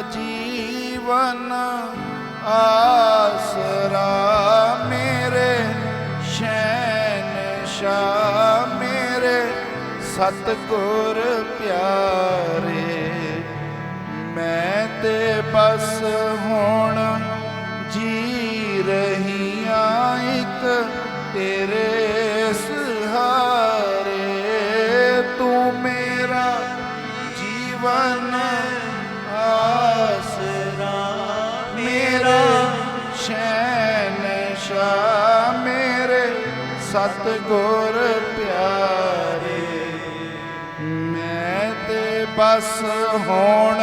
ਜੀਵਨ ਆਸਰਾ ਮੇਰੇ, ਸ਼ੈਨ ਸ਼ਹਿਨशाह ਮੇਰੇ, ਸਤਿਗੁਰ ਪਿਆਰੇ। ਮੈਂ ਤੇ ਬਸ ਹੁਣ ਜੀ ਰਹੀ ਆਂ ਇੱਕ ਤੇਰੇ ਸਤਿਗੁਰ ਪਿਆਰੇ ਮੈਂ ਤੇ ਬਸ ਹੋਣ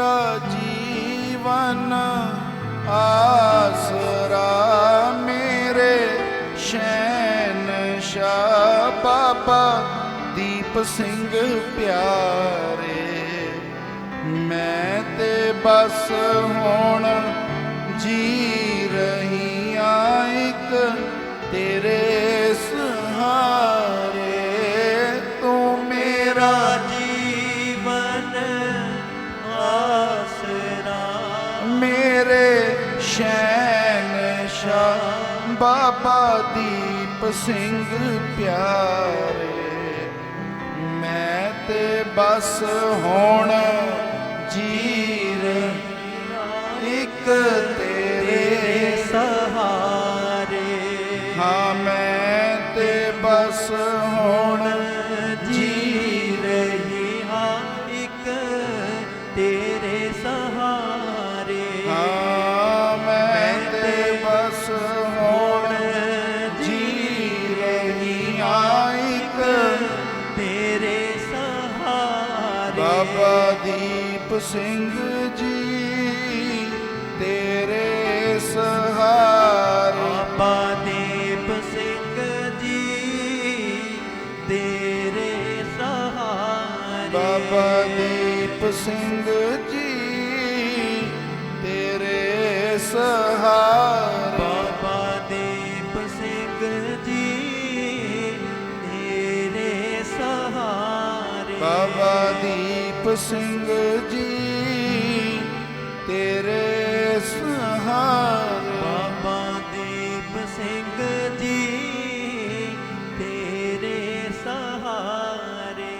ਮੇਰਾ ਜੀਵਨ ਆਸਰਾ ਮੇਰੇ ਸ਼ੈਨ ਸ਼ਹਿਨशाह ਬਾਬਾ ਦੀਪ ਸਿੰਘ ਪਿਆਰੇ, ਮੈਂ ਤੇ ਬਸ ਹੁਣ ਜੀ ਰਹੀ ਆਂ ਇੱਕ ਤੇਰੇ ਮੇਰੇ ਸ਼ਹਿਨशाह ਬਾਬਾ ਦੀਪ ਸਿੰਘ ਪਿਆਰੇ। ਮੈਂ ਤੇ ਬਸ ਹੁਣ ਜੀਰ ਇੱਕ ਬਾਬਾ ਦੀਪ ਸਿੰਘ ਜੀ ਤੇਰੇ ਸਹਾਰੇ। ਬਾਬਾ ਦੀਪ ਸਿੰਘ ਜੀ ਤੇਰੇ ਸਹਾਰੇ। ਬਾਬਾ ਦੀਪ ਸਿੰਘ ਜੀ ਤੇਰੇ ਸਹਾਰੇ। ਬਾਬਾ ਦੀਪ ਸਿੰਘ ਜੀ ਤੇਰੇ ਸਹਾਰੇ ਬਾਬਾ ਦੀਪ ਸਿੰਘ ਜੀ ਤੇਰੇ ਸਹਾਰੇ ਬਾਬਾ ਦੀਪ ਸਿੰਘ ਜੀ ਤੇਰੇ ਸਹਾਰੇ।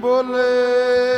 ਬੋਲੇ